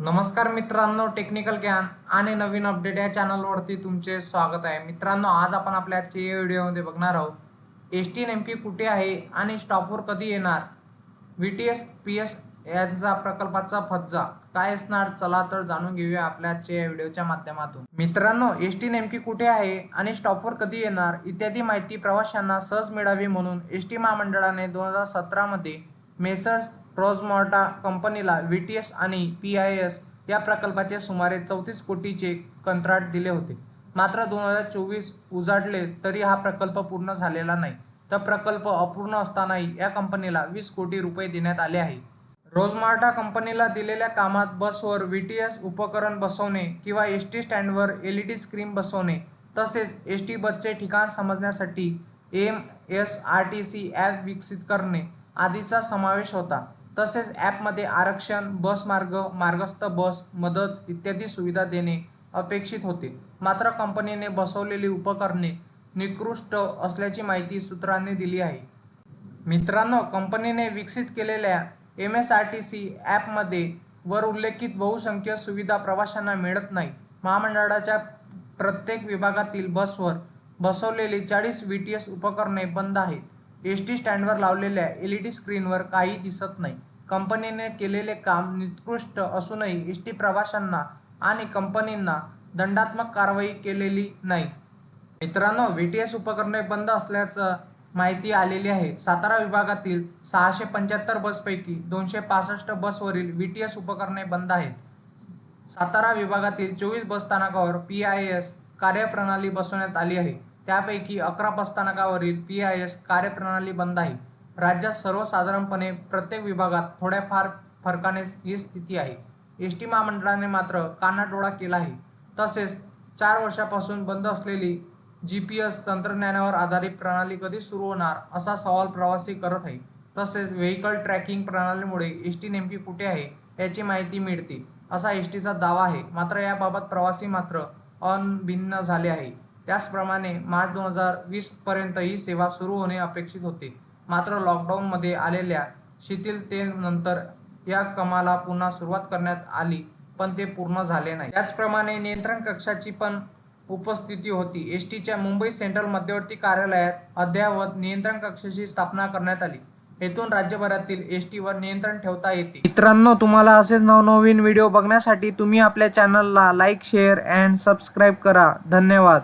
नमस्कार मित्रांनो टेक्निकल ज्ञान आणि नवीन अपडेट या चॅनलवरती तुमचे स्वागत आहे. मित्रांनो आज आपण आपल्या आजच्या या व्हिडिओमध्ये बघणार आहोत एस टी नेमकी कुठे आहे आणि स्टॉपवर कधी येणार? V T S P S यांचा प्रकल्पाचा फज्जा काय असणार? चला तर जाणून घेऊया आपल्या आजच्या या व्हिडिओच्या माध्यमातून. मित्रांनो एस टी नेमकी कुठे आहे आणि स्टॉपवर कधी येणार? इत्यादी माहिती प्रवाशांना सहज मिळावी म्हणून एस टी महामंडळाने दोन हजार सतरामध्ये मेसर्स रॉजमॉर्टा कंपनीला व्ही टी एस आणि पी आय एस या प्रकल्पाचे सुमारे चौतीस कोटीचे कंत्राट दिले होते. मात्र दोन हजार चोवीस उजाडले तरी हा प्रकल्प पूर्ण झालेला नाही. तर प्रकल्प अपूर्ण असतानाही या कंपनीला वीस कोटी रुपये देण्यात आले आहे. रोजमार्टा कंपनीला दिलेल्या कामात बसवर व्ही टी एस उपकरण बसवणे किंवा एस टी स्टँडवर एल ई डी स्क्रीन बसवणे तसेच एस टी बसचे ठिकाण समजण्यासाठी M S R T C app विकसित करणे आदीचा समावेश होता. तसेच ॲपमध्ये आरक्षण बस मार्ग मार्गस्थ बस मदत इत्यादी सुविधा देणे अपेक्षित होते. मात्र कंपनीने बसवलेली उपकरणे निकृष्ट असल्याची माहिती सूत्रांनी दिली आहे. मित्रांनो कंपनीने विकसित केलेल्या M S R T C ॲपमध्ये वर उल्लेखित बहुसंख्य सुविधा प्रवाशांना मिळत नाही. महामंडळाच्या प्रत्येक विभागातील बसवर बसवलेली चाळीस व्ही टी एस उपकरणे बंद आहेत. एस टी स्टँडवर लावलेल्या एल ई डी स्क्रीनवर काही दिसत नाही. कंपनीने केलेले काम निकृष्ट असूनही एस टी प्रवाशांना आणि कंपनींना दंडात्मक कारवाई केलेली नाही. मित्रांनो व्ही टी एस उपकरणे बंद असल्याचं माहिती आलेली आहे. सातारा विभागातील सहाशे पंच्याहत्तर बसपैकी दोनशे पासष्ट बसवरील व्ही टी एस उपकरणे बंद आहेत. सातारा विभागातील चोवीस बसस्थानकावर पी आय एस कार्यप्रणाली बसवण्यात आली आहे. त्यापैकी अकरा बसस्थानकावरील पी आय एस कार्यप्रणाली बंद आहे. राज्यात सर्वसाधारणपणे प्रत्येक विभागात थोड्याफार फरकानेच ही स्थिती आहे. एस टी महामंडळाने मात्र कानाडोळा केला आहे. तसेच चार वर्षापासून बंद असलेली जी पी एस तंत्रज्ञानावर आधारित प्रणाली कधी सुरू होणार असा सवाल प्रवासी करत आहे. तसेच व्हेकल ट्रॅकिंग प्रणालीमुळे एस टी नेमकी कुठे आहे याची माहिती मिळते असा एस टीचा दावा आहे. मात्र याबाबत प्रवासी मात्र अनभिन्न झाले आहे. त्याचप्रमाणे मार्च दोन हजार वीसपर्यंत ही सेवा सुरू होणे अपेक्षित होते. मात्र लॉकडाऊनमध्ये आलेल्या शिथिलतेनंतर या कमाला पुन्हा सुरुवात करण्यात आली पण ते पूर्ण झाले नाही. त्याचप्रमाणे नियंत्रण कक्षाची पण उपस्थिती होती. एस टीच्या मुंबई सेंट्रल मध्यवर्ती कार्यालयात अद्ययावत नियंत्रण कक्षाची स्थापना करण्यात आली. येथून राज्यभरातील एस टीवर नियंत्रण ठेवता येते. मित्रांनो तुम्हाला असेच नवनवीन व्हिडिओ बघण्यासाठी तुम्ही आपल्या चॅनलला लाईक शेअर अँड सबस्क्राईब करा. धन्यवाद.